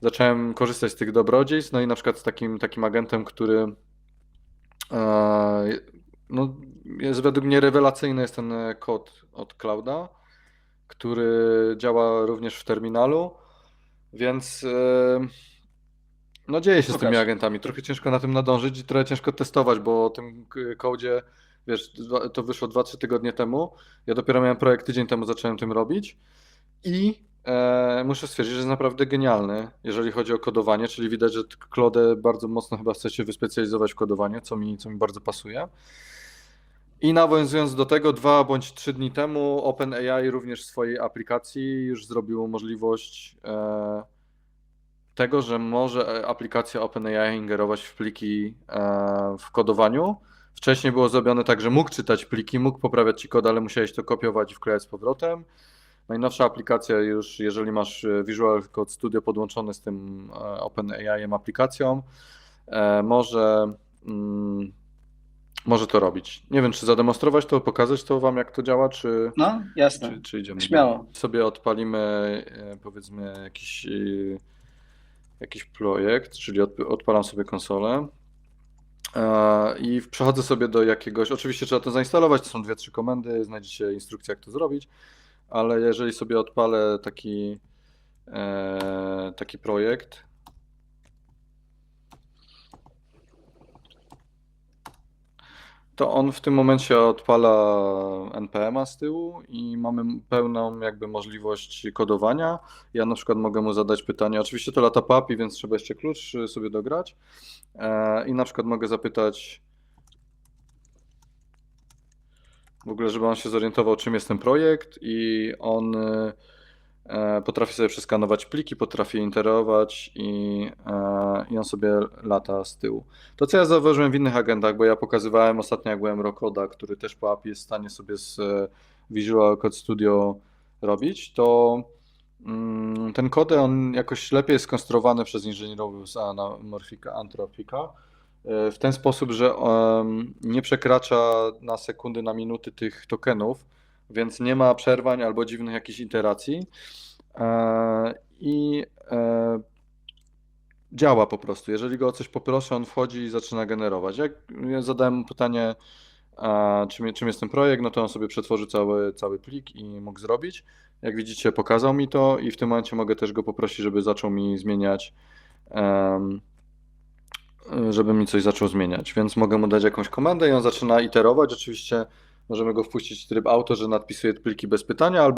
zacząłem korzystać z tych dobrodziejstw, no i na przykład z takim, takim agentem, który e, no, jest według mnie rewelacyjny jest ten kod od Clouda, który działa również w terminalu, więc e, no dzieje się z tymi agentami. Trochę ciężko na tym nadążyć i trochę ciężko testować, bo o tym kodzie, wiesz, to wyszło 2-3 tygodnie temu. Ja dopiero miałem projekt tydzień temu, zacząłem tym robić i muszę stwierdzić, że jest naprawdę genialny, jeżeli chodzi o kodowanie, czyli widać, że Claude bardzo mocno chyba chce się wyspecjalizować w kodowanie, co mi, co mi bardzo pasuje. I nawiązując do tego, dwa bądź trzy dni temu OpenAI również w swojej aplikacji już zrobiło możliwość e, tego, że może e, aplikacja OpenAI ingerować w pliki e, w kodowaniu. Wcześniej było zrobione tak, że mógł czytać pliki, mógł poprawiać ci kod, ale musiałeś to kopiować i wklejać z powrotem. Najnowsza aplikacja już, jeżeli masz e, Visual Code Studio podłączony z tym e, OpenAI aplikacją, e, może, mm, może to robić. Nie wiem, czy zademonstrować to, pokazać to wam, jak to działa, czy, No, jasne. czy, czy idziemy Śmiało. dalej? Sobie odpalimy powiedzmy jakiś, jakiś projekt, czyli od, odpalam sobie konsolę i przechodzę sobie do jakiegoś, oczywiście trzeba to zainstalować, to są dwie, trzy komendy, znajdziecie instrukcję jak to zrobić, ale jeżeli sobie odpalę taki, e, taki projekt, to on w tym momencie odpala NPM-a z tyłu i mamy pełną jakby możliwość kodowania. Ja na przykład mogę mu zadać pytanie, oczywiście to lata po API, więc trzeba jeszcze klucz sobie dograć E, i na przykład mogę zapytać w ogóle, żeby on się zorientował czym jest ten projekt i on e, potrafi sobie przeskanować pliki, potrafi interować i, e, i on sobie lata z tyłu. To, co ja zauważyłem w innych agentach, bo ja pokazywałem ostatnio, jak byłem Rokoda, który też po API jest w stanie sobie z e, Visual Code Studio robić, to mm, ten kod, on jakoś lepiej jest skonstruowany przez inżynierów z Anamorphika, Anthropica, e, w ten sposób, że nie przekracza na sekundy, na minuty tych tokenów, więc nie ma przerwań albo dziwnych jakichś iteracji. E, I e, działa po prostu. Jeżeli go o coś poproszę, on wchodzi i zaczyna generować. Jak ja zadałem pytanie, czym, jest ten projekt, no to on sobie przetworzy cały, cały plik i mógł zrobić. Jak widzicie, pokazał mi to i w tym momencie mogę też go poprosić, żeby zaczął mi zmieniać, żeby mi coś zaczął zmieniać. Więc mogę mu dać jakąś komendę i on zaczyna iterować. Oczywiście możemy go wpuścić w tryb auto, że nadpisuje pliki bez pytania, albo